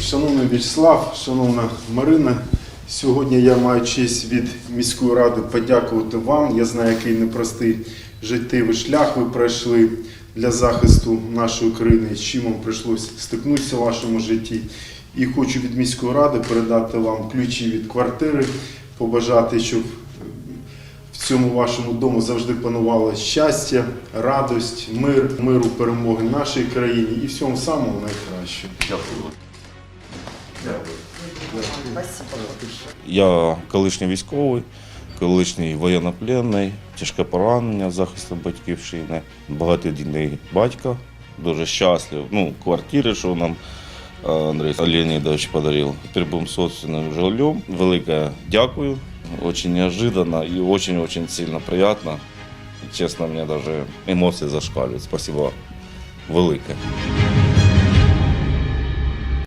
Шановний Вячеслав, шановна Марина, сьогодні я маю честь від міської ради подякувати вам. Я знаю, який непростий життєвий шлях ви пройшли для захисту нашої країни, з чим вам прийшлося стикнутися в вашому житті. І хочу від міської ради передати вам ключі від квартири, побажати, щоб в цьому вашому дому завжди панувало щастя, радость, мир, миру, перемоги нашій країні і всьому самому найкращого. Дякую. Я колишній військовий, колишній воєннопленний, тяжке поранення захисту батьківщини, багатодітний батько, дуже щаслив. Ну, квартири, що нам е, Андрій Леонідович подарив. Будемо собственним жильем. Велике дякую. Очень неожиданно и очень-очень сильно приятно. Чесно, мені даже емоції зашкалюють. Спасибо велике.